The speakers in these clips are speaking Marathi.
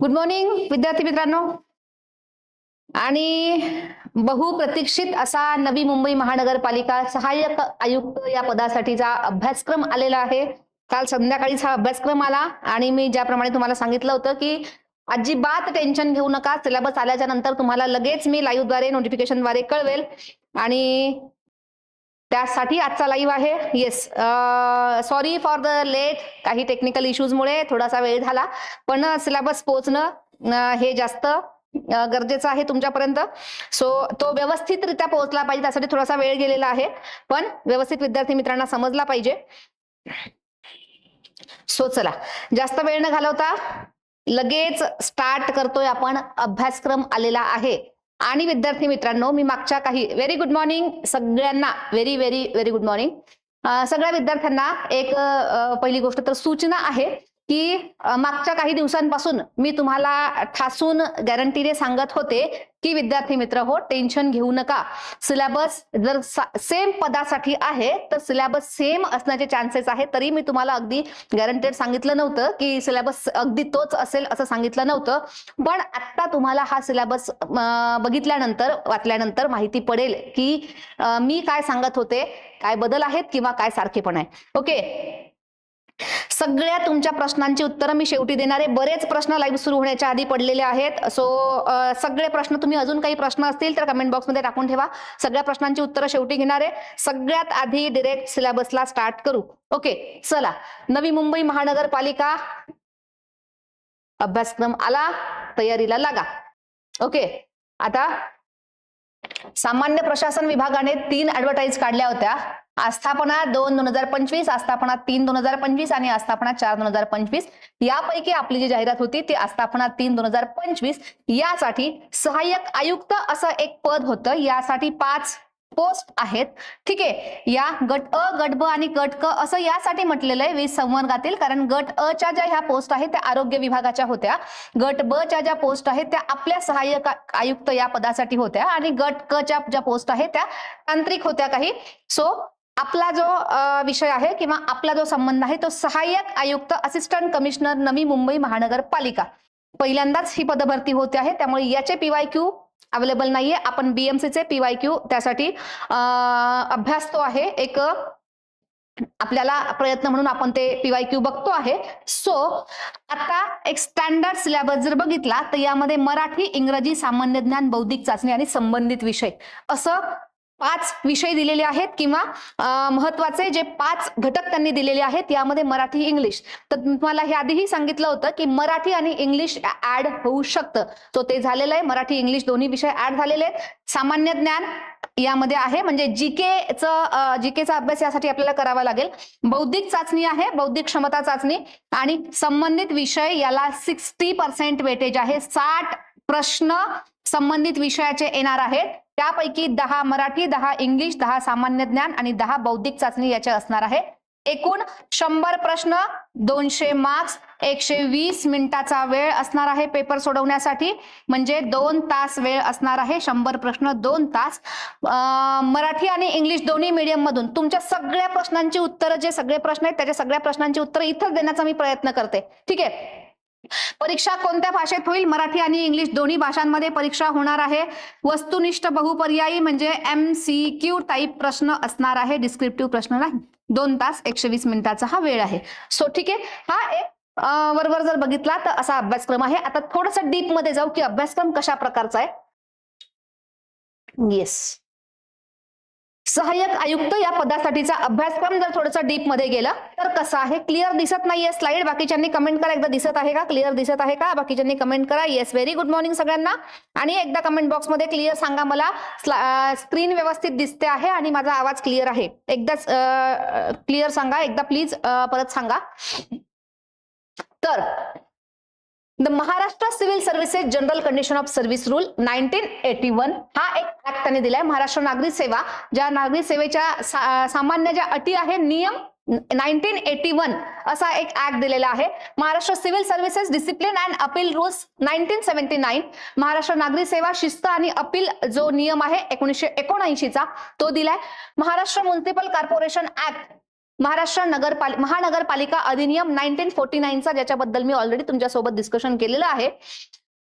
गुड मॉर्निंग विद्यार्थी मित्रांनो. आणि बहुप्रतीक्षित असा नवी मुंबई महानगरपालिका सहाय्यक आयुक्त या पदासाठीचा अभ्यासक्रम आलेला आहे. काल संध्याकाळीच हा अभ्यासक्रम आला आणि मी ज्याप्रमाणे तुम्हाला सांगितलं होतं की अजिबात टेन्शन घेऊ नका. सिलेबस आल्याच्यानंतर तुम्हाला लगेच मी लाईव्हद्वारे नोटिफिकेशनद्वारे कळवेल. आणि त्यासाठी आजचा लाईव्ह आहे. Yes sorry for the late काही टेक्निकल इश्यूजमुळे थोडासा वेळ झाला. पण सिलेबस पोहोचणं हे जास्त गरजेचं आहे तुमच्यापर्यंत. सो तो व्यवस्थितरित्या पोहोचला पाहिजे त्यासाठी थोडासा वेळ गेलेला आहे. पण व्यवस्थित विद्यार्थी मित्रांना समजला पाहिजे. सो चला. जास्त वेळ न घालवता लगेच स्टार्ट करतोय आपण. अभ्यासक्रम आलेला आहे. आणि विद्यार्थी मित्रांनो मी मागच्या काही व्हेरी गुड मॉर्निंग सगळ्यांना very very very good morning सगळ्या विद्यार्थ्यांना एक पहिली गोष्ट तर सूचना आहे. की मागच्या काही दिवसांपासून मी तुम्हाला ठासून गॅरंटीने सांगत होते की विद्यार्थी मित्र हो टेन्शन घेऊ नका. सिलेबस जर सेम पदासाठी आहे तर सिलेबस सेम असण्याचे चान्सेस आहे तरी मी तुम्हाला अगदी गॅरंटेड सांगितलं नव्हतं की सिलेबस अगदी तोच असेल असं सांगितलं नव्हतं. पण आता तुम्हाला हा सिलेबस बघितल्यानंतर वाचल्यानंतर माहिती पडेल की मी काय सांगत होते काय बदल आहेत किंवा काय सारखेपण आहे. ओके? सगळ्या तुमच्या प्रश्नांची उत्तरं मी शेवटी देणारे बरेच प्रश्न लाईव्ह सुरू होण्याच्या आधी पडलेले आहेत. सो सगळे प्रश्न तुम्ही अजून काही प्रश्न असतील तर कमेंट बॉक्समध्ये टाकून ठेवा. सगळ्या प्रश्नांची उत्तरं शेवटी घेणारे सगळ्यात आधी डिरेक्ट सिलेबसला स्टार्ट करू. ओके चला. नवी मुंबई महानगरपालिका अभ्यासक्रम आला. तयारीला लागा. ओके आता सामान्य प्रशासन विभागाने तीन ऍडव्हर्टाईज काढल्या होत्या. आस्थापना दोन दोन हजार पंचवीस आस्थापना तीन दोन हजार पंचवीस आणि आस्थापना चार दोन हजार पंचवीस. यापैकी आपली जी जाहिरात होती ती आस्थापना तीन दोन हजार पंचवीस. यासाठी सहाय्यक आयुक्त असं एक पद होतं. यासाठी पाच पोस्ट आहेत. ठीक आहे. या गट अ गट ब आणि गट क असं यासाठी म्हटलेलं आहे वीस संवर्गातील. कारण गट अ च्या ज्या ह्या पोस्ट आहेत त्या आरोग्य विभागाच्या होत्या. गट ब च्या ज्या पोस्ट आहेत त्या आपल्या सहाय्यक आयुक्त या पदासाठी होत्या. आणि गट क च्या ज्या पोस्ट आहेत त्या तांत्रिक होत्या काही. सो आपला जो विषय आहे किंवा आपला जो संबंध आहे तो सहाय्यक आयुक्त असिस्टंट कमिशनर नवी मुंबई महानगरपालिका. पहिल्यांदाच ही पदभरती होते आहे. त्यामुळे याचे पीवाय क्यू अवेलेबल नाहीये. आपण बीएमसीचे पीवाय क्यू त्यासाठी अभ्यास तो आहे. एक आपल्याला प्रयत्न म्हणून आपण ते पीवाय क्यू बघतो आहे. सो आता एक स्टँडर्ड सिलेबस जर बघितला तर यामध्ये मराठी इंग्रजी सामान्य ज्ञान बौद्धिक चाचणी आणि संबंधित विषय. असं पाच विषय दिलेले आहेत किंवा महत्त्वाचे जे पाच घटक त्यांनी दिलेले आहेत यामध्ये मराठी इंग्लिश. तर तुम्हाला हे आधीही सांगितलं होतं की मराठी आणि इंग्लिश ऍड होऊ शकतं. तो ते झालेलं आहे. मराठी इंग्लिश दोन्ही विषय ऍड झालेले आहेत. सामान्य ज्ञान यामध्ये आहे. म्हणजे जीकेचं जीकेचा अभ्यास यासाठी आपल्याला करावा लागेल. बौद्धिक चाचणी आहे. बौद्धिक क्षमता चाचणी. आणि संबंधित विषय याला सिक्स्टी पर्सेंट वेटेज आहे. साठ प्रश्न संबंधित विषयाचे येणार आहेत. त्यापैकी दहा मराठी दहा इंग्लिश दहा सामान्य ज्ञान आणि दहा बौद्धिक चाचणी याच्या असणार आहे. एकूण शंभर प्रश्न दोनशे मार्क्स एकशे वीस मिनिटाचा वेळ असणार आहे पेपर सोडवण्यासाठी. म्हणजे दोन तास वेळ असणार आहे. शंभर प्रश्न दोन तास. मराठी आणि इंग्लिश दोन्ही मीडियम मधून तुमच्या सगळ्या प्रश्नांची उत्तरं जे सगळे प्रश्न आहेत त्याच्या सगळ्या प्रश्नांची उत्तरं इथं देण्याचा मी प्रयत्न करते. ठीक आहे? परीक्षा कोणत्या भाषेत होईल? मराठी आणि इंग्लिश दोन्ही भाषांमध्ये परीक्षा होणार आहे. वस्तुनिष्ठ बहुपर्यायी म्हणजे एम सी क्यू टाईप प्रश्न असणार आहे. डिस्क्रिप्टिव्ह प्रश्न नाही दोन तास एकशे वीस मिनिटाचा हा वेळ आहे. सो ठीक आहे. हा एक वरवर जर बघितला तर असा अभ्यासक्रम आहे. आता थोडस डीपमध्ये जाऊ की अभ्यासक्रम कशा प्रकारचा आहे? येस सहाय्यक आयुक्त या पदासाठीचा अभ्यासक्रम जर थोडंसं डीपमध्ये गेला तर कसं आहे? क्लिअर दिसत नाहीये स्लाइड बाकीच्यांनी कमेंट करा. एकदा दिसत आहे का? क्लिअर दिसत आहे का? बाकीच्यांनी कमेंट करा. येस व्हेरी गुड मॉर्निंग सगळ्यांना. आणि एकदा कमेंट बॉक्समध्ये क्लिअर सांगा मला स्क्रीन व्यवस्थित दिसते आहे आणि माझा आवाज क्लिअर आहे. एकदाच क्लिअर सांगा. एकदा प्लीज परत सांगा. तर the Maharashtra civil services general condition of service rule nineteen eighty one हा एक ऍक्ट त्यांनी दिलाय. महाराष्ट्र नागरिक सेवा ज्या नागरिक सेवेच्या सा- सामान्य ज्या अटी आहे नियम नाईन्टीन एटी वन असा एक ऍक्ट दिलेला आहे. Maharashtra civil services discipline and appeal rules nineteen seventy nine Maharashtra नागरी सेवा शिस्त आणि अपील जो नियम आहे एकोणीसशे एकोणऐंशीचा तो दिलाय. Maharashtra municipal corporation act Maharashtra नगरपाल महानगरपालिका अधिनियम नाईन्टीन फोर्टी नाईनचा ज्याच्याबद्दल मी ऑलरेडी तुमच्यासोबत डिस्कशन केलेलं आहे.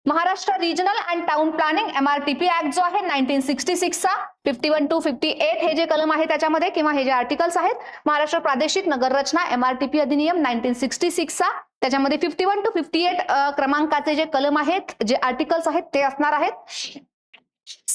Maharashtra regional and town planning MRTP act जो आहे nineteen sixty सिक्सचा fifty one two fifty eight हे जे कलम आहे त्याच्यामध्ये किंवा हे जे आर्टिकल्स आहेत महाराष्ट्र प्रादेशिक नगर रचना एमआरटीपी अधिनियम नाईन्टीन सिक्स्टी सिक्सचा त्याच्यामध्ये fifty one two fifty eight क्रमांकाचे जे कलम आहेत जे आर्टिकल्स आहेत ते असणार आहेत.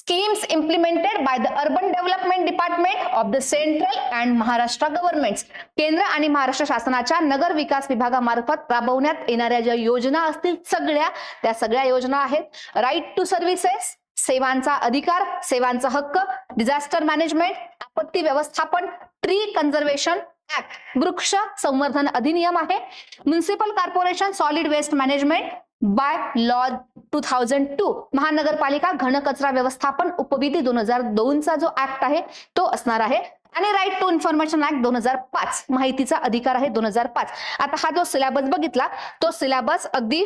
Schemes implemented by the urban development department of the central and Maharashtra governments केंद्र आणि महाराष्ट्र शासनाच्या नगर विकास विभागामार्फत राबवण्यात येणाऱ्या ज्या योजना असतील सगळ्या त्या सगळ्या योजना आहेत. राईट टू सर्व्हिसेस सेवांचा अधिकार सेवांचा हक्क डिझास्टर मॅनेजमेंट आपत्ती व्यवस्थापन ट्री कन्झर्वेशन ऍक्ट वृक्ष संवर्धन अधिनियम आहे. Municipal corporation solid waste management by law two thousand two महानगरपालिका घनकचरा व्यवस्थापन उपविधी दोन हजार दोनचा जो ऍक्ट आहे तो असणार आहे. आणि राईट टू इन्फॉर्मेशन ऍक्ट दोन हजार पाच माहितीचा अधिकार आहे दोन हजार पाच. आता हा जो सिलेबस बघितला तो सिलेबस अगदी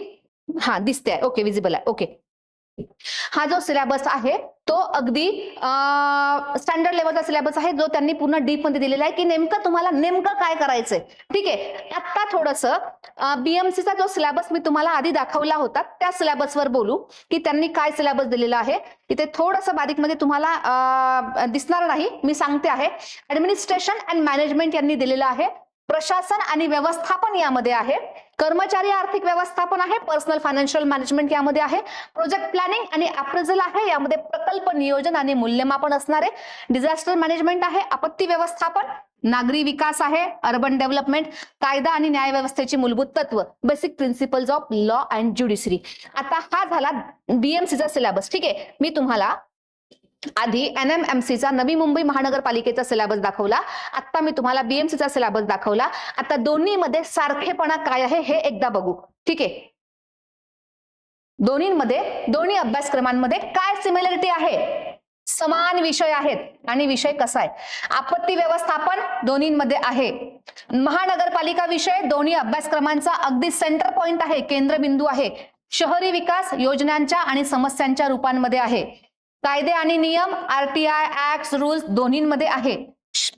हा दिसते आहे ओके विजिबल आहे. ओके हा जो सिलेबस आहे तो अगदी स्टँडर्ड लेवलचा सिलेबस आहे जो त्यांनी पूर्ण डीपमध्ये दिलेला आहे की नेमकं तुम्हाला नेमकं काय करायचंय. ठीक आहे? आता थोडस बीएमसीचा जो सिलेबस मी तुम्हाला आधी दाखवला होता त्या सिलेबसवर बोलू की त्यांनी काय सिलेबस दिलेला आहे. इथे थोडस बारीकमध्ये तुम्हाला दिसणार नाही मी सांगते आहे. ऍडमिनिस्ट्रेशन अँड मॅनेजमेंट यांनी दिलेलं आहे. प्रशासन आणि व्यवस्थापन यामध्ये आहे. कर्मचारी आर्थिक व्यवस्थापन आहे पर्सनल फायनान्शियल मॅनेजमेंट यामध्ये आहे प्रोजेक्ट प्लॅनिंग आणि अप्रेझल आहे यामध्ये प्रकल्प नियोजन आणि मूल्यमापन असणारे डिझास्टर मॅनेजमेंट आहे आपत्ती व्यवस्थापन नागरी विकास आहे अर्बन डेव्हलपमेंट कायदा आणि न्याय व्यवस्थेची मूलभूत तत्व basic principles of law and judiciary आता हा झाला बीएमसीचा सिलेबस ठीक आहे मी तुम्हाला आधी एनएमएमसीचा नवी मुंबई महानगरपालिकेचा सिलेबस दाखवला. आता मी तुम्हाला बीएमसीचा सिलेबस दाखवला. आता दोन्हीमध्ये सारखेपणा काय आहे हे एकदा बघू. ठीक आहे? दोन्हीमध्ये दोन्ही अभ्यासक्रमांमध्ये काय सिमिलरिटी आहे? समान विषय आहेत. आणि विषय कसा आहे? आपत्ती व्यवस्थापन दोन्हीमध्ये आहे. महानगरपालिका विषय दोन्ही अभ्यासक्रमांचा अगदी सेंटर पॉइंट आहे. केंद्रबिंदू आहे. शहरी विकास योजनांच्या आणि समस्यांच्या रूपांमध्ये आहे. कायदे आणि नियम आरटीआय ऍक्ट रूल्स दोन्हीमध्ये आहे.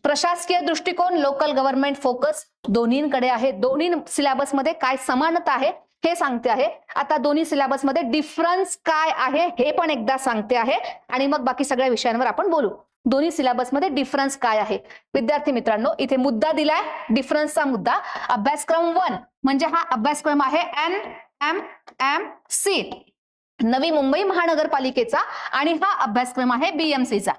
प्रशासकीय दृष्टिकोन लोकल गव्हर्नमेंट फोकस दोन्हीकडे आहे. दोन्ही सिलेबसमध्ये काय समानता आहे हे सांगते आहे. आता दोन्ही सिलेबसमध्ये डिफरन्स काय आहे हे पण एकदा सांगते आहे. आणि मग बाकी सगळ्या विषयांवर आपण बोलू. दोन्ही सिलेबसमध्ये डिफरन्स काय आहे? विद्यार्थी मित्रांनो इथे मुद्दा दिलाय. डिफरन्सचा मुद्दा. अभ्यासक्रम वन म्हणजे हा अभ्यासक्रम आहे N M M C Navi Mumbai महानगरपालिकेचा आणि हा अभ्यासक्रम आहे बीएमसीचा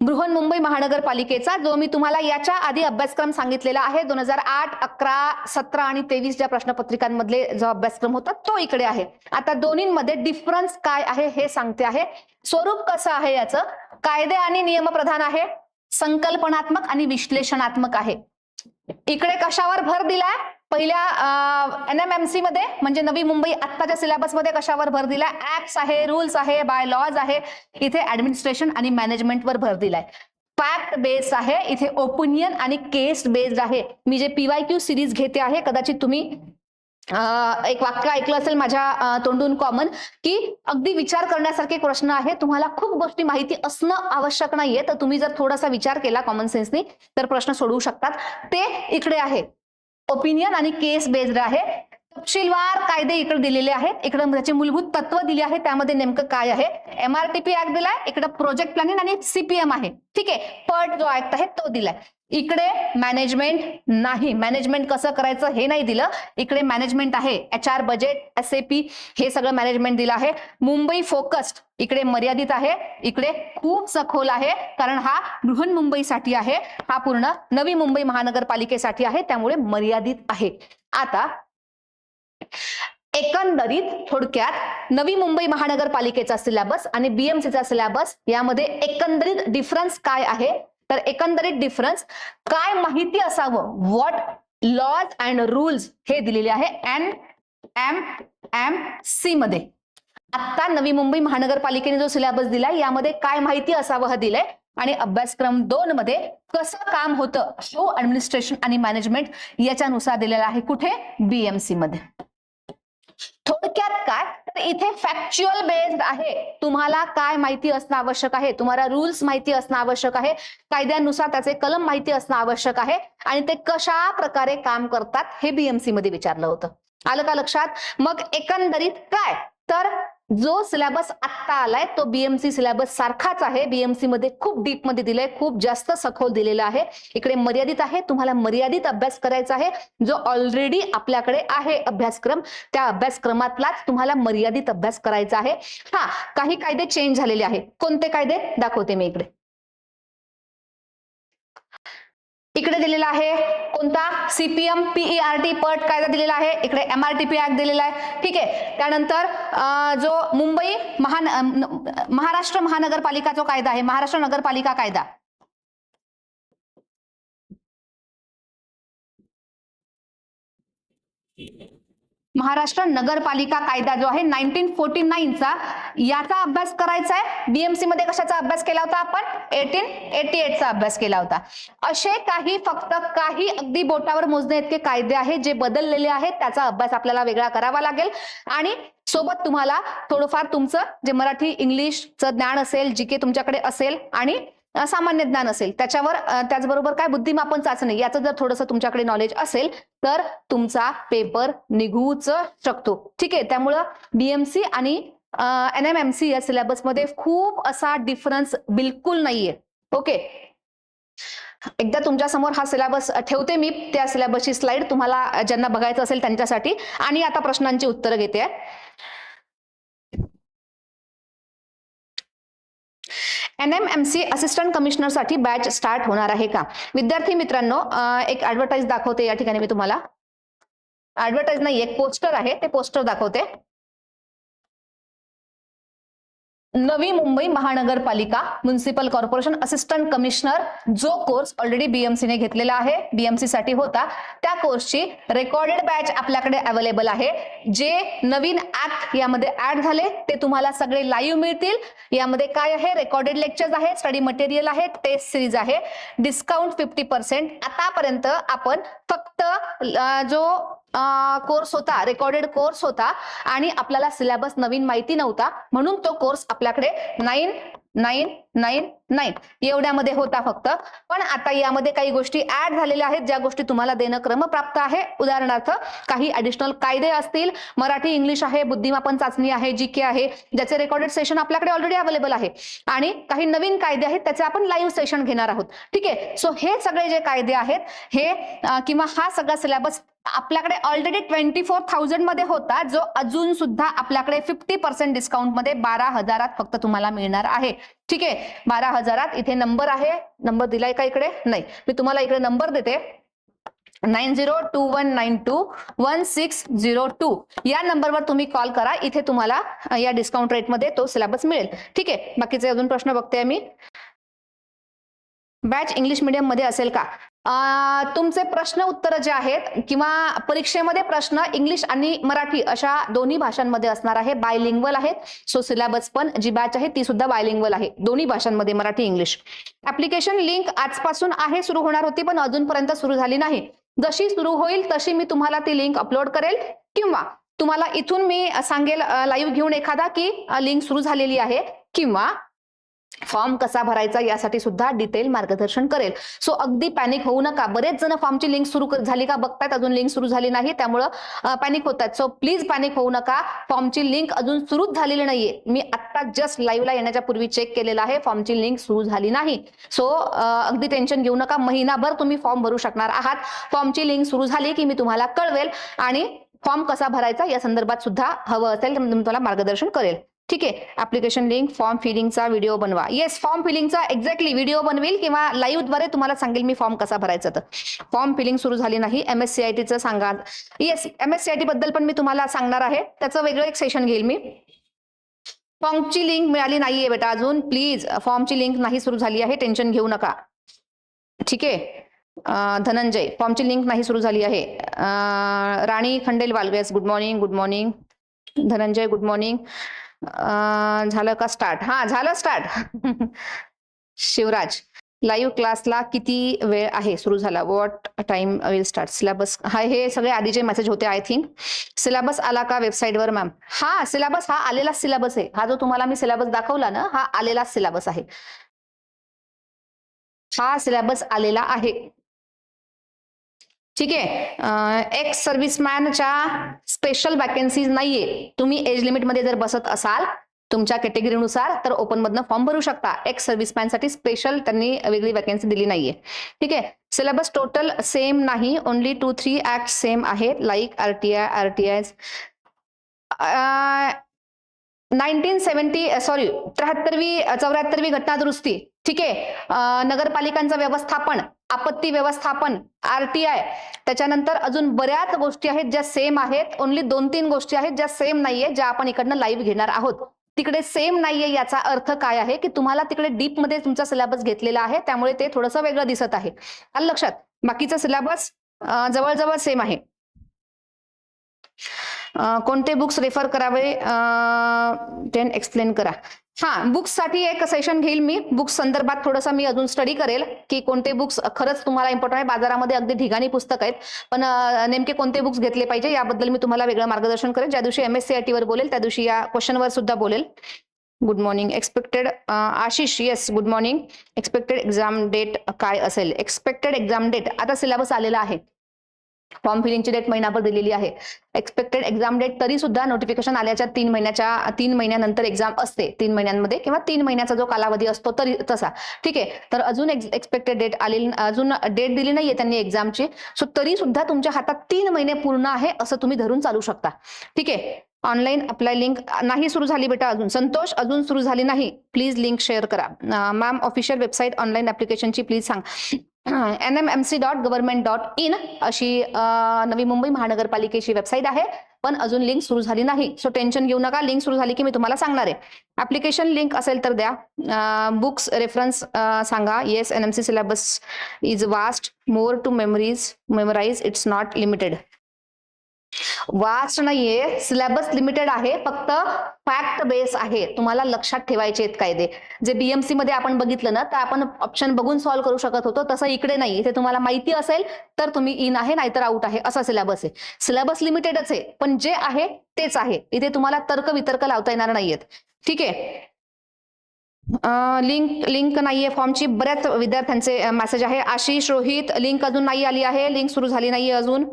बृहन्मुंबई महानगरपालिकेचा जो मी तुम्हाला याच्या आधी अभ्यासक्रम सांगितलेला आहे दोन हजार आठ अकरा सतरा आणि तेवीस ज्या प्रश्नपत्रिकांमधले जो अभ्यासक्रम होता तो इकडे आहे. आता दोन्हीमध्ये डिफरन्स काय आहे हे सांगते आहे. स्वरूप कसं आहे याचं? कायदे आणि नियमप्रधान आहे संकल्पनात्मक आणि विश्लेषणात्मक आहे. इकडे कशावर भर दिलाय? पहिल्या एनएमएमसी मध्ये म्हणजे नवी मुंबई आत्ताच्या सिलेबसमध्ये कशावर भर दिलाय ऍक्ट आहे रूल्स आहे बाय लॉज आहे. इथे ऍडमिनिस्ट्रेशन आणि मॅनेजमेंटवर भर दिलाय. फॅक्ट बेस्ड आहे. इथे ओपिनियन आणि केस बेस्ड आहे. मी जे पीवाय क्यू सिरीज घेते आहे कदाचित तुम्ही एक वाक्य ऐकलं असेल माझ्या तोंडून कॉमन की अगदी विचार करण्यासारखे प्रश्न आहे. तुम्हाला खूप गोष्टी माहिती असणं आवश्यक नाहीये. तर तुम्ही जर थोडासा विचार केला कॉमन सेन्सनी तर प्रश्न सोडवू शकतात. ते इकडे आहे. ओपिनियन आणि केस बेस्ड आहे तपशीलवार कायदे इकडे दिलेले आहेत. इकडे त्याचे मूलभूत तत्व दिले आहे त्यामध्ये नेमकं काय आहे? एमआरटीपी ऍक्ट दिलाय. इकडे प्रोजेक्ट प्लॅनिंग आणि सीपीएम आहे. ठीक आहे. पट जो ऍक्ट आहे तो दिलाय. इकडे मॅनेजमेंट नाही. मॅनेजमेंट कसं करायचं हे नाही दिलं. इकडे मॅनेजमेंट आहे. H R budget S A P हे सगळं मॅनेजमेंट दिलं आहे. मुंबई फोकस्ड इकडे मर्यादित आहे. इकडे खूप सखोल आहे. कारण हा बृहन्मुंबईसाठी आहे. हा पूर्ण नवी मुंबई महानगरपालिकेसाठी आहे. त्यामुळे मर्यादित आहे. आता एकंदरीत थोडक्यात नवी मुंबई महानगरपालिकेचा सिलेबस आणि बीएमसीचा सिलेबस यामध्ये एकंदरीत डिफरन्स काय आहे? तर एकंदरीत डिफरन्स काय माहिती असावं? व्हॉट लॉज अँड रूल्स हे दिलेले आहे एन एम एम सी मध्ये. आता नवी मुंबई महानगरपालिकेने जो सिलेबस दिलाय यामध्ये काय माहिती असावं हे दिलंय? आणि अभ्यासक्रम दोन मध्ये कसं काम होतं? शो ऍडमिनिस्ट्रेशन आणि मॅनेजमेंट याच्यानुसार दिलेलं आहे कुठे? बीएमसी मध्ये. इथे फॅक्च्युअल बेस्ड आहे. तुम्हाला काय माहिती असणं आवश्यक आहे? तुम्हाला रूल्स माहिती असणं आवश्यक आहे. कायद्यानुसार त्याचे कलम माहिती असणं आवश्यक आहे. आणि ते कशा प्रकारे काम करतात हे बीएमसी मध्ये विचारलं होतं. आलं का लक्षात? मग एकंदरीत काय? तर जो सिलेबस आत्ता आलाय तो बीएमसी सिलेबस सारखाच आहे. बीएमसी मध्ये खूप डीपमध्ये दिलंय खूप जास्त सखोल दिलेला आहे. इकडे मर्यादित आहे तुम्हाला मर्यादित अभ्यास करायचा आहे जो ऑलरेडी आपल्याकडे आहे अभ्यासक्रम. त्या अभ्यासक्रमातलाच तुम्हाला मर्यादित अभ्यास करायचा आहे. हा काही कायदे चेंज झालेले आहेत. कोणते कायदे? दाखवते मी इकडे. इकडे दिलेला आहे कोणता? सीपीएम पीईआरटी पट कायदा दिलेला आहे. इकडे एमआरटीपी ऍक्ट दिलेला आहे. ठीक आहे. त्यानंतर जो मुंबई महान महाराष्ट्र महानगरपालिका जो कायदा आहे महाराष्ट्र नगरपालिका कायदा. महाराष्ट्र नगरपालिका कायदा जो आहे नाईन्टीन फोर्टी नाईनचा याचा अभ्यास करायचा आहे बीएमसी मध्ये कशाचा अभ्यास केला होता आपण? एटीन एटी एटचा अभ्यास केला होता. असे काही फक्त काही अगदी बोटावर मोजणे इतके कायदे आहेत जे बदललेले आहेत त्याचा अभ्यास आपल्याला वेगळा करावा लागेल. आणि सोबत तुम्हाला थोडंफार तुमचं जे मराठी इंग्लिशचं ज्ञान असेल जी के तुमच्याकडे असेल आणि सामान्य ज्ञान असेल. त्याच्यावर त्याचबरोबर काय बुद्धिमापन चाचणी याचं जर थोडंसं तुमच्याकडे नॉलेज असेल तर तुमचा पेपर निघूच शकतो. ठीक आहे? त्यामुळं बीएमसी आणि एन एम एम सी या सिलेबसमध्ये खूप असा डिफरन्स बिलकुल नाहीये. ओके? एकदा तुमच्यासमोर हा सिलेबस ठेवते मी. त्या सिलेबसची स्लाइड तुम्हाला ज्यांना बघायचं असेल त्यांच्यासाठी. आणि आता प्रश्नांची उत्तरं घेते. N M M C assistant कमिशनरसाठी batch start होणार आहे का? विद्यार्थी मित्रांनो एक ऍडव्हर्टाईज दाखवते या ठिकाणी मी तुम्हाला. ऍडव्हर्टाईज नाही एक पोस्टर आहे ते पोस्टर दाखवते. नवी मुंबई महानगरपालिका म्युन्सिपल कॉर्पोरेशन असिस्टंट कमिशनर जो कोर्स ऑलरेडी बीएमसी ने घेतलेला आहे. बीएमसी साठी होता. त्या कोर्सची रेकॉर्डेड बॅच आपल्याकडे अवेलेबल आहे. जे नवीन ऍक्ट यामध्ये ऍड झाले ते तुम्हाला सगळे लाईव्ह मिळतील. यामध्ये काय आहे? रेकॉर्डेड लेक्चर्स आहे स्टडी मटेरियल आहे टेस्ट सिरीज आहे. डिस्काउंट फिफ्टी पर्सेंट आतापर्यंत आपण फक्त जो कोर्स होता रेकॉर्डेड कोर्स होता आणि आपल्याला सिलेबस नवीन माहिती नव्हता म्हणून तो कोर्स आपल्याकडे नाईन नाईन नाईन नाईन एवढ्यामध्ये होता फक्त. पण आता यामध्ये काही गोष्टी ऍड झालेल्या आहेत ज्या गोष्टी तुम्हाला देणं क्रमप्राप्त आहे. उदाहरणार्थ काही ऍडिशनल कायदे असतील. मराठी इंग्लिश आहे बुद्धिमापन चाचणी आहे जी के आहे ज्याचे रेकॉर्डेड सेशन आपल्याकडे ऑलरेडी अवेलेबल आहे. आणि काही नवीन कायदे आहेत त्याचे आपण लाईव्ह सेशन घेणार आहोत. ठीक आहे? सो हे सगळे जे कायदे आहेत हे किंवा हा सगळा सिलेबस आपल्याकडे ऑलरेडी ट्वेंटी फोर थाउजंडमध्ये होता जो अजून सुद्धा आपल्याकडे फिफ्टी पर्सेंट डिस्काउंटमध्ये बारा हजारात फक्त तुम्हाला मिळणार आहे. ठीक आहे? बारा हजारात इथे नंबर आहे. नंबर दिलाय का इकडे? नाही. मी तुम्हाला इकडे नंबर देते. Nine zero two one nine two one six zero two या नंबरवर तुम्ही कॉल करा. इथे तुम्हाला या डिस्काउंट रेटमध्ये तो सिलेबस मिळेल. ठीक आहे? बाकीचे अजून प्रश्न बघते मी बॅच इंग्लिश मीडियममध्ये असेल का? तुमचे प्रश्न उत्तर जे आहेत किंवा परीक्षेमध्ये प्रश्न इंग्लिश आणि मराठी अशा दोन्ही भाषांमध्ये असणार आहे. बायलिंग्वल आहेत. सो सिलेबस पण जी बॅच आहे ती सुद्धा बायलिंग्वल आहे. दोन्ही भाषांमध्ये मराठी इंग्लिश. ऍप्लिकेशन लिंक आजपासून आहे सुरू होणार होती पण अजूनपर्यंत सुरू झाली नाही. जशी सुरू होईल तशी मी तुम्हाला ती लिंक अपलोड करेल. किंवा तुम्हाला इथून मी सांगेल लाईव्ह घेऊन एखादा की लिंक सुरू झालेली आहे. किंवा फॉर्म कसा भरायचा यासाठी सुद्धा डिटेल मार्गदर्शन करेल. सो अगदी पॅनिक होऊ नका. बरेच जण फॉर्मची लिंक सुरू झाली का बघतायत अजून लिंक सुरू झाली नाही त्यामुळं पॅनिक होत आहेत सो प्लीज पॅनिक होऊ नका. फॉर्मची लिंक अजून सुरूच झालेली नाहीये. मी आत्ता जस्ट लाईव्हला येण्याच्या पूर्वी चेक केलेला आहे. फॉर्मची लिंक सुरू झाली नाही. सो अगदी टेन्शन घेऊ नका. महिनाभर तुम्ही फॉर्म भरू शकणार आहात. फॉर्मची लिंक सुरू झाली की मी तुम्हाला कळवेल आणि फॉर्म कसा भरायचा या संदर्भात सुद्धा हवं असेल तर मी तुम्हाला मार्गदर्शन करेल. ठीक आहे. ऍप्लिकेशन लिंक फॉर्म फिलिंगचा व्हिडिओ बनवा. येस फॉर्म फिलिंगचा एक्झॅक्टली व्हिडिओ बनवेल किंवा लाईव्हद्वारे तुम्हाला सांगेल मी फॉर्म कसा भरायचा तर. फॉर्म फिलिंग सुरू झाली नाही. एम एस सी आय सांगा. Yes M S C I T बद्दल पण मी तुम्हाला सांगणार आहे. त्याचं वेगळं एक सेशन घेईल मी. फॉर्मची लिंक मिळाली नाहीये बेटा अजून. प्लीज फॉर्मची लिंक नाही सुरू झाली आहे. टेन्शन घेऊ नका. ठीक आहे. धनंजय फॉर्मची लिंक नाही सुरू झाली आहे. Rani Khandelwal. Yes good morning good morning Dhananjay good morning झालं का स्टार्ट हा झालं स्टार्ट शिवराज लाईव्ह क्लासला किती वेळ आहे? सुरू झाला. What time will start syllabus हा हे सगळे आधीचे मेसेज होते आय थिंक सिलेबस आला का वेबसाईटवर मॅम हा सिलेबस हा आलेला सिलेबस आहे. हा जो तुम्हाला मी सिलेबस दाखवला ना हा आलेला सिलेबस आहे. हा सिलेबस आलेला आहे. ठीक आहे? एक्स सर्व्हिसमॅनच्या स्पेशल वॅकन्सीज नाहीये. तुम्ही एज लिमिटमध्ये जर बसत असाल तुमच्या कॅटेगरीनुसार तर ओपन मधनं फॉर्म भरू शकता. एक्स सर्व्हिसमॅनसाठी स्पेशल त्यांनी वेगळी वॅकन्सी दिली नाहीये. ठीक आहे? सिलेबस टोटल सेम नाही. Only two three act same आहेत. Like RTI RTI nineteen seventy sorry त्र्याहत्तरवी चौऱ्याहत्तरवी घटना दुरुस्ती ठीक आहे? नगरपालिकांचं व्यवस्थापन आपत्ती व्यवस्थापन आरटीआय त्याच्यानंतर अजून बऱ्याच गोष्टी आहेत ज्या सेम आहेत. ओनली दोन तीन गोष्टी आहेत ज्या सेम नाहीये ज्या आपण इकडनं लाईव्ह घेणार आहोत. तिकडे सेम नाहीये याचा अर्थ काय आहे की तुम्हाला तिकडे डीपमध्ये तुमचा सिलेबस घेतलेला आहे त्यामुळे ते थोडंसं वेगळं दिसत आहे. आलं लक्षात? बाकीचं सिलेबस जवळजवळ सेम आहे. कोणते बुक्स रेफर करावे? टेन एक्सप्लेन करा. हा बुक्ससाठी एक सेशन घेईल मी. बुक्स संदर्भात थोडंसं मी अजून स्टडी करेल की कोणते बुक्स खरंच तुम्हाला इम्पॉर्टंट आहे. बाजारामध्ये अगदी ठिकाणी पुस्तक आहेत. पण नेमके कोणते बुक्स घेतले पाहिजे याबद्दल मी तुम्हाला वेगळं मार्गदर्शन करेल ज्या दिवशी एम एस सी वर बोलेल त्या दिवशी या क्वेश्चनवर सुद्धा बोलेल. Good morning expected Ashish yes good morning expected exam date काय असेल? एक्सपेक्टेड एक्झाम डेट आता सिलेबस आलेला आहे. फॉर्म फिलिंगची डेट महिनाभर दिलेली आहे. एक्सपेक्टेड एक्झाम डेट तरी सुद्धा नोटिफिकेशन आल्याच्या तीन महिन्याच्या तीन महिन्यानंतर एक्झाम असते. तीन महिन्यांमध्ये किंवा तीन महिन्याचा जो कालावधी असतो तरी तसा. ठीक आहे? तर अजून एक्सपेक्टेड डेट आलेली अजून डेट दिली नाहीये त्यांनी एक्झामची सो तरी सुद्धा तुमच्या हातात तीन महिने पूर्ण आहे असं तुम्ही धरून चालू शकता. ठीक आहे? ऑनलाईन अप्लाय लिंक नाही सुरू झाली बेटा अजून. संतोष अजून सुरू झाली नाही. प्लीज लिंक शेअर करा. मॅम ऑफिशियल वेबसाईट ऑनलाईन ऍप्लिकेशनची प्लीज सांग. N M M C dot government dot in अशी नवी मुंबई महानगरपालिकेची वेबसाईट आहे. पण अजून लिंक सुरू झाली नाही. सो टेन्शन घेऊ नका. लिंक सुरू झाली की मी तुम्हाला सांगणार आहे. ऍप्लिकेशन लिंक असेल तर द्या. बुक्स रेफरन्स सांगा. Yes N M C syllabus is vast more to memories memorise it's not limited vast नाहीये सिलेबस लिमिटेड आहे फक्त फॅक्ट बेस आहे. तुम्हाला लक्षात ठेवायचे आहेत कायदे. जे बीएमसी मध्ये आपण बघितलं ना तर आपण ऑप्शन बघून सॉल्व्ह करू शकत होतो. तसं इकडे नाही इथे तुम्हाला माहिती असेल तर तुम्ही इन आहे नाहीतर आउट आहे. असा सिलेबस आहे. सिलेबस लिमिटेडच आहे पण जे आहे तेच आहे. इथे तुम्हाला तर्क वितर्क लावता येणार नाहीयेत. ठीक आहे? लिंक लिंक नाहीये फॉर्मची बऱ्याच विद्यार्थ्यांचे मेसेज आहे. आशिष रोहित लिंक अजून नाही आली आहे. लिंक सुरू झाली नाहीये अजून.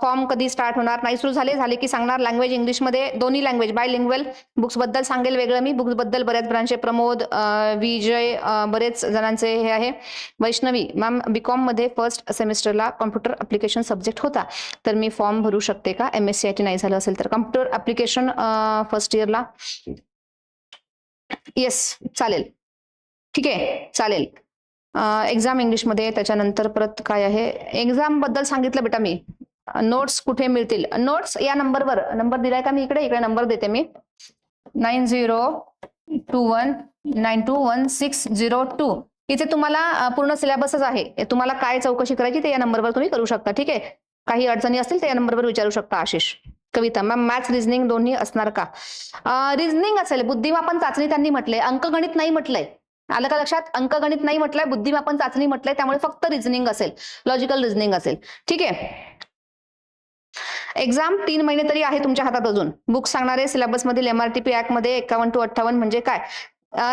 फॉर्म कधी स्टार्ट होणार नाही. सुरू झाले झाले की सांगणार लँग्वेज इंग्लिशमध्ये दोन्ही लँग्वेज बाय लिंग्वेल बुक्सबद्दल सांगेल वेगळं मी. बुक्सबद्दल बऱ्याच ब्रांचे प्रमोद विजय बरेच जणांचे हे आहे. वैष्णवी मॅम बीकॉममध्ये फर्स्ट सेमिस्टरला कॉम्प्युटर अप्लिकेशन सब्जेक्ट होता. तर मी फॉर्म भरू शकते का? M S C I T नाही झालं असेल तर. कॉम्प्युटर अप्लिकेशन फर्स्ट इयरला येस चालेल. ठीक आहे चालेल. एक्झाम इंग्लिशमध्ये त्याच्यानंतर परत काय आहे? एक्झामबद्दल सांगितलं बेटा मी. नोट्स कुठे मिळतील? नोट्स या नंबरवर. नंबर दिलाय का मी इकडे? इकडे नंबर देते मी. Nine zero two one nine two one six zero two. इथे तुम्हाला पूर्ण सिलेबसच आहे. तुम्हाला काय चौकशी करायची ते या नंबरवर तुम्ही करू शकता. ठीक आहे? काही अडचणी असतील ते या नंबरवर विचारू शकता Ashish. Kavita ma'am maths reasoning दोन्ही असणार का? रिझनिंग असेल बुद्धिमापन चाचणी त्यांनी म्हटलंय. अंकगणित नाही म्हटलंय. आलं का लक्षात? अंकगणित नाही म्हटलंय बुद्धिमापन चाचणी म्हटलंय त्यामुळे फक्त रिझनिंग असेल. लॉजिकल रिझनिंग असेल. ठीक आहे? एक्झाम तीन महिने तरी आहे तुमच्या हातात अजून. बुक सांगणारे सिलेबस मधील एमआरटीपी ऍक्टमध्ये एकावन्न टू अठ्ठावन्न म्हणजे काय?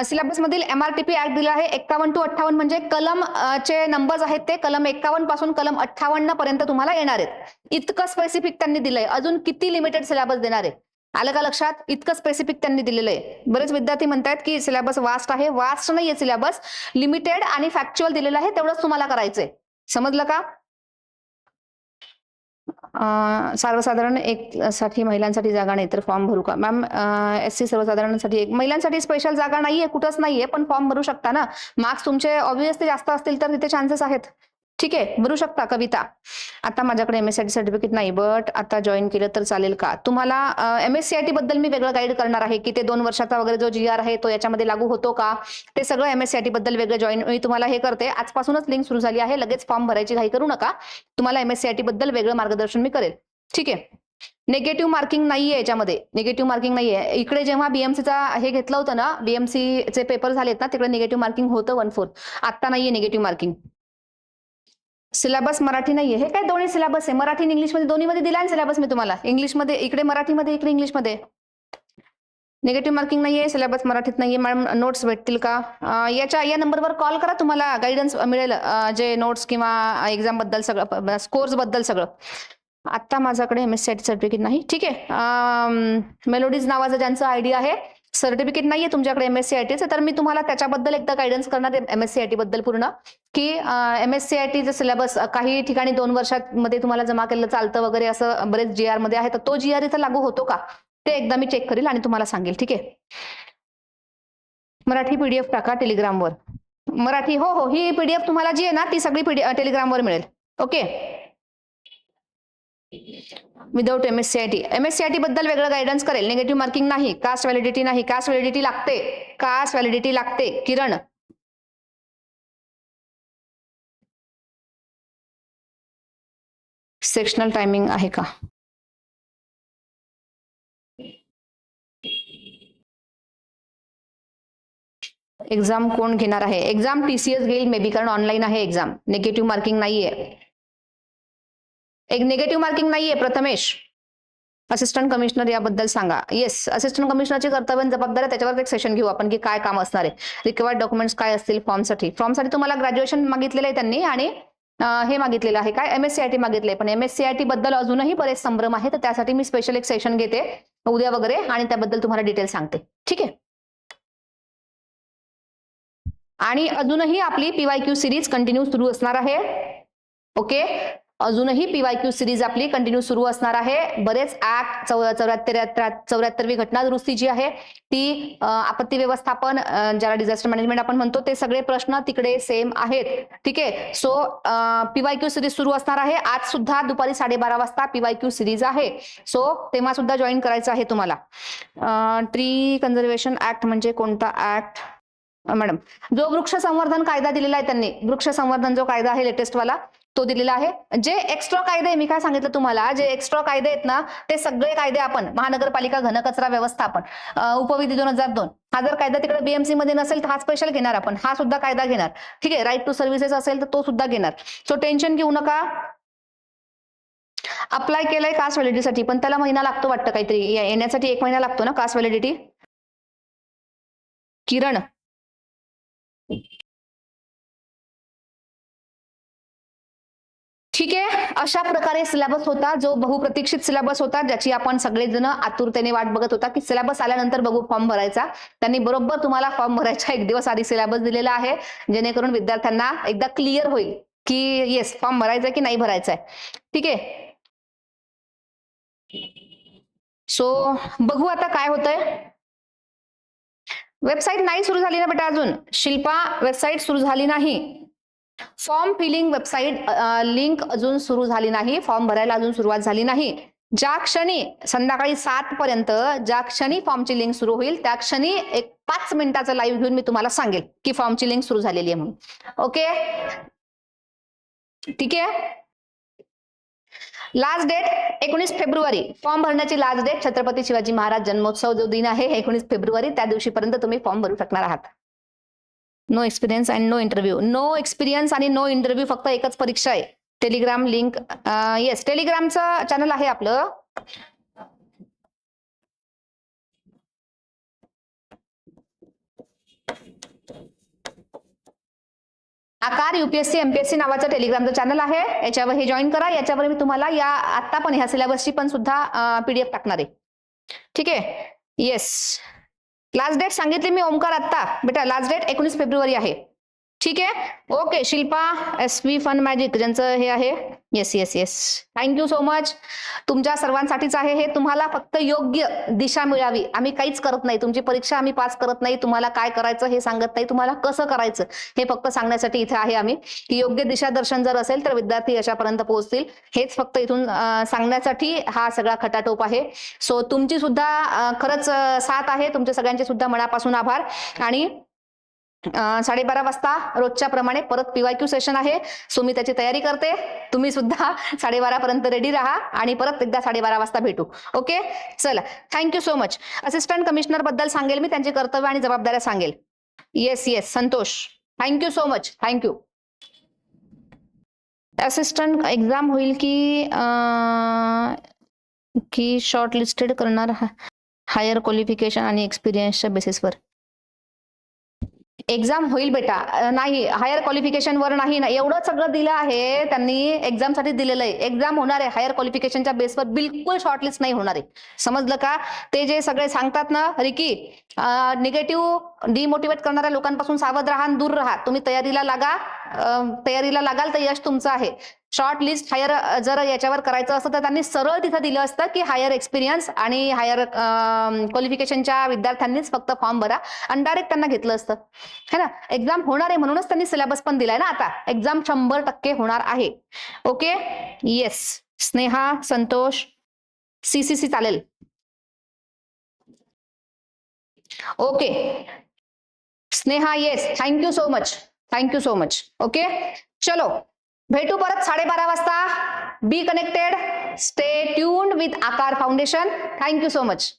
सिलेबस मधील एमआरटीपी ऍक्ट दिला आहे एकावन्न टू अठ्ठावन्न म्हणजे कलम चे नंबर्स आहेत ते कलम एकावन्नपासून कलम अठ्ठावन्न पर्यंत तुम्हाला येणार आहेत. इतकं स्पेसिफिक त्यांनी दिलंय. अजून किती लिमिटेड सिलेबस देणार आहे? आलं का लक्षात? इतकं स्पेसिफिक त्यांनी दिलेलं आहे. बरेच विद्यार्थी म्हणतात की सिलेबस वास्ट आहे. वास्ट नाहीये सिलेबस लिमिटेड आणि फॅक्च्युअल दिलेलं आहे. तेवढंच तुम्हाला करायचंय. समजलं का? सर्वसाधारण एक साठी महिलांसाठी जागा नाही तर फॉर्म भरू का? मॅम एस सी सर्वसाधारणसाठी एक महिलांसाठी स्पेशल जागा नाहीये कुठंच नाहीये पण फॉर्म भरू शकता ना? मार्क्स तुमचे ऑब्विसली जास्त असतील तर तिथे चान्सेस आहेत. ठीक आहे भरू शकता कविता. आता माझ्याकडे M S C I T certificate नाही बट आता जॉईन केलं तर चालेल का? तुम्हाला M S C I T बद्दल मी वेगळं गाईड करणार आहे की ते दोन वर्षाचा वगैरे जो जी आर आहे तो याच्यामध्ये लागू होतो का? ते सगळं M S C I T बद्दल वेगळं जॉईन मी तुम्हाला हे करते. आजपासूनच लिंक सुरू झाली आहे लगेच फॉर्म भरायची घाई करू नका. तुम्हाला M S C I T बद्दल वेगळं मार्गदर्शन मी करेल. ठीक आहे. निगेटिव्ह मार्किंग नाहीये याच्यामध्ये. निगेटिव्ह मार्किंग नाहीये. इकडे जेव्हा बीएमसीचा हे घेतलं होतं ना बीएमसीचे चे पेपर झालेत ना तिकडे निगेटिव्ह मार्किंग होतं वन फोर्थ आता नाहीये निगेटिव्ह मार्किंग सिलेबस मराठी नाहीये. हे काय दोन्ही सिलेबस आहे? मराठी आणि इंग्लिशमध्ये दोन्हीमध्ये दिला आहे सिलेबस मी तुम्हाला? इंग्लिशमध्ये इकडे मराठीमध्ये इकडे इंग्लिशमध्ये. निगेटिव्ह मार्किंग नाहीये सिलेबस मराठीत नाहीये. मॅडम नोट्स भेटतील का? याच्या या नंबरवर कॉल करा. तुम्हाला गायडन्स मिळेल. जे नोट्स किंवा एक्झामबद्दल सगळं स्कोर्सबद्दल सगळं. आता माझ्याकडे एम एस सी सर्टिफिकेट नाही. ठीक आहे. मेलोडीज नावाचं ज्यांचं आयडिया आहे सर्टिफिकेट नाहीये तुमच्याकडे एम एस सी आय टीचं तर मी तुम्हाला त्याच्याबद्दल एकदा गायडन्स करणार M S C I T बद्दल पूर्ण. की एम एस सी आय टीचं सिलेबस काही ठिकाणी दोन वर्षांमध्ये तुम्हाला जमा केलं चालतं वगैरे असं बरेच जी आरमध्ये आहे तर तो जी आर इथं लागू होतो का? ते एकदा मी चेक करेल आणि तुम्हाला सांगेल ठीक आहे? मराठी पीडीएफ टाका टेलिग्रामवर मराठी हो हो ही पीडीएफ तुम्हाला जी आहे ना ती सगळी पीडीएफ टेलिग्रामवर मिळेल. Okay? Without M S C I T M S C I T बद्दल वेगळं गायडन्स करेल. निगेटिव्ह मार्किंग नाही. कास्ट व्हॅलिडिटी नाही. कास्ट व्हॅलिडिटी लागते. कास्ट व्हॅलिडिटी लागते. किरण. सेक्शनल टायमिंग आहे का? एक्झाम कोण घेणार आहे? एक्झाम टीसीएस घेईल. मे बी कारण ऑनलाईन आहे एक्झाम निगेटिव्ह मार्किंग नाहीये. एक निगेटिव्ह मार्किंग नाहीये प्रथमेश. असिस्टंट कमिशनर याबद्दल सांगा. येस असिस्टंट कमिशनरची कर्तव्य जबाबदारी त्याच्यावर एक सेशन घेऊ आपण की काय काम असणार आहे. रिक्वायर्ड डॉक्युमेंट्स काय असतील फॉर्मसाठी फॉर्मसाठी तुम्हाला ग्रॅज्युएशन मागितलेलं आहे त्यांनी आणि हे मागितलेलं आहे. काय? एम आय टी मागितले पण M S C I T बद्दल अजूनही बरेच संभ्रम आहे तर त्यासाठी मी स्पेशल एक सेशन घेते उद्या वगैरे आणि त्याबद्दल तुम्हाला डिटेल सांगते. ठीक आहे? आणि अजूनही आपली पीवाय क्यू सिरीज कंटिन्यू सुरू असणार आहे. ओके अजूनही पीवाय क्यू सिरीज आपली कंटिन्यू सुरू असणार आहे. बरेच ऍक्ट चौऱ्याहत्तर चौऱ्याहत्तरवी घटना दुरुस्ती जी आहे ती आपत्ती व्यवस्थापन ज्याला डिझास्टर मॅनेजमेंट आपण म्हणतो ते सगळे प्रश्न तिकडे सेम आहेत. ठीक आहे? सो पीवाय क्यू सिरीज सुरू असणार आहे. आज सुद्धा दुपारी साडेबारा वाजता पीवाय क्यू सिरीज आहे. सो तेव्हा सुद्धा जॉईन करायचं आहे तुम्हाला. ट्री कन्झर्वेशन ऍक्ट म्हणजे कोणता ऍक्ट मॅडम जो वृक्ष संवर्धन कायदा दिलेला आहे त्यांनी. वृक्ष संवर्धन जो कायदा आहे लेटेस्ट वाला तो दिलेला आहे. जे एक्स्ट्रा कायदे मी काय सांगितलं तुम्हाला? जे एक्स्ट्रा कायदे आहेत ना ते सगळे कायदे आपण महानगरपालिका घनकचरा व्यवस्थापन उपविधी दोन हजार दोन हा जर कायदा तिकडे बीएमसी मध्ये नसेल तर हा स्पेशल घेणार आपण. हा सुद्धा कायदा घेणार. ठीक आहे राईट टू सर्व्हिसेस असेल तर तो सुद्धा घेणार. सो टेन्शन घेऊ नका. अप्लाय केलंय कास्ट व्हॅलिडिटीसाठी पण त्याला महिना लागतो वाटतं काहीतरी. येण्यासाठी एक महिना लागतो ना कास्ट व्हॅलिडिटी किरण? ठीक आहे? अशा प्रकारे सिलेबस होता जो बहुप्रतीक्षित सिलेबस होता ज्याची आपण सगळेजण आतुरतेने वाट बघत होता की सिलेबस आल्यानंतर बघू फॉर्म भरायचा. त्यांनी बरोबर तुम्हाला फॉर्म भरायचा एक दिवस आधी सिलेबस दिलेला आहे. जेणेकरून विद्यार्थ्यांना एकदा क्लिअर होईल की येस फॉर्म भरायचा की नाही भरायचा आहे. ठीक आहे? सो बघू आता काय होतंय. वेबसाईट नाही सुरू झाली ना बेटा अजून. शिल्पा वेबसाईट सुरू झाली नाही. फॉर्म फिलिंग वेबसाईट लिंक अजून सुरू झाली नाही. फॉर्म भरायला अजून सुरुवात झाली नाही. ज्या क्षणी संध्याकाळी सात पर्यंत ज्या क्षणी फॉर्मची लिंक सुरू होईल त्या क्षणी एक पाच मिनिटाचा लाईव्ह घेऊन मी तुम्हाला सांगेल की फॉर्मची लिंक सुरू झालेली आहे म्हणून. ओके? ठीक आहे? लास्ट डेट एकोणीस फेब्रुवारी. फॉर्म भरण्याची लास्ट डेट छत्रपती शिवाजी महाराज जन्मोत्सव जो दिन आहे एकोणीस फेब्रुवारी त्या दिवशीपर्यंत तुम्ही फॉर्म भरू शकणार आहात. No experience and no interview no experience आणि नो इंटरव्ह्यू फक्त एकच परीक्षा आहे. टेलिग्राम लिंक येस टेलिग्रामचं चॅनल आहे आपलं. आकार युपीएससी एमपीएससी नावाचं टेलिग्रामचं चॅनल आहे. याच्यावर हे जॉईन करा. याच्यावर मी तुम्हाला या आता पण ह्या सिलेबसची पण सुद्धा uh, पीडीएफ टाकणार आहे. ठीक आहे? येस लास्ट डेट सांगितली मी ओमकार आत्ता. बेटा लास्ट डेट एकोणीस फेब्रुवारी आहे. ठीक आहे? Okay Shilpa S V fun magic ज्यांचं हे आहे. Yes yes yes thank you so much तुमच्या सर्वांसाठीच आहे हे. तुम्हाला फक्त योग्य दिशा मिळावी. आम्ही काहीच करत नाही. तुमची परीक्षा आम्ही पास करत नाही. तुम्हाला काय करायचं हे सांगत नाही. तुम्हाला कसं करायचं हे फक्त सांगण्यासाठी इथे आहे आम्ही. की योग्य दिशादर्शन जर असेल तर विद्यार्थी यशापर्यंत पोहोचतील. हेच फक्त इथून सांगण्यासाठी हा सगळा खटाटोप आहे. सो तुमची सुद्धा खरंच साथ आहे. तुमच्या सगळ्यांचे सुद्धा मनापासून आभार. आणि साडेबारा वाजता रोजच्या प्रमाणे परत पीवायक्यू सेशन आहे. सो मी त्याची तयारी करते. तुम्ही सुद्धा साडेबारा पर्यंत रेडी राहा आणि परत एकदा साडेबारा वाजता भेटू. ओके चला. Thank you so much assistant कमिशनरबद्दल सांगेल मी त्यांची कर्तव्य आणि जबाबदाऱ्या सांगेल. Yes yes Santosh. Thank you so much thank you assistant exam होईल की की शॉर्ट लिस्टेड करणार हायर क्वालिफिकेशन आणि एक्सपिरियन्सच्या बेसिसवर एक्झाम होईल बेटा. नाही हायर क्वालिफिकेशन वर नाही ना एवढं सगळं दिलं आहे त्यांनी एक्झामसाठी दिलेलं आहे. एक्झाम होणार आहे. हायर क्वालिफिकेशनच्या बेसवर बिलकुल शॉर्टलिस्ट नाही होणार आहे. समजलं का? ते जे सगळे सांगतात ना रिकी निगेटिव्ह डिमोटिवेट करणाऱ्या लोकांपासून सावध राहा दूर राहा. तुम्ही तयारीला लागा. तयारीला लागाल तर यश तुमचं आहे. शॉर्ट लिस्ट हायर जर याच्यावर करायचं असतं तर त्यांनी सरळ तिथं दिलं असतं की हायर एक्सपिरियन्स आणि हायर क्वालिफिकेशनच्या विद्यार्थ्यांनीच फक्त फॉर्म भरा आणि डायरेक्ट त्यांना घेतलं असतं. है ना? एक्झाम होणार आहे म्हणूनच त्यांनी सिलेबस पण दिलाय ना आता. एक्झाम शंभर टक्के होणार आहे. Okay yes Sneha Santosh CCC चालेल. Okay Sneha yes thank you so much thank you so much okay चलो. भेटू परत साडेबारा वाजता. Be connected stay tuned with Aakar foundation thank you so much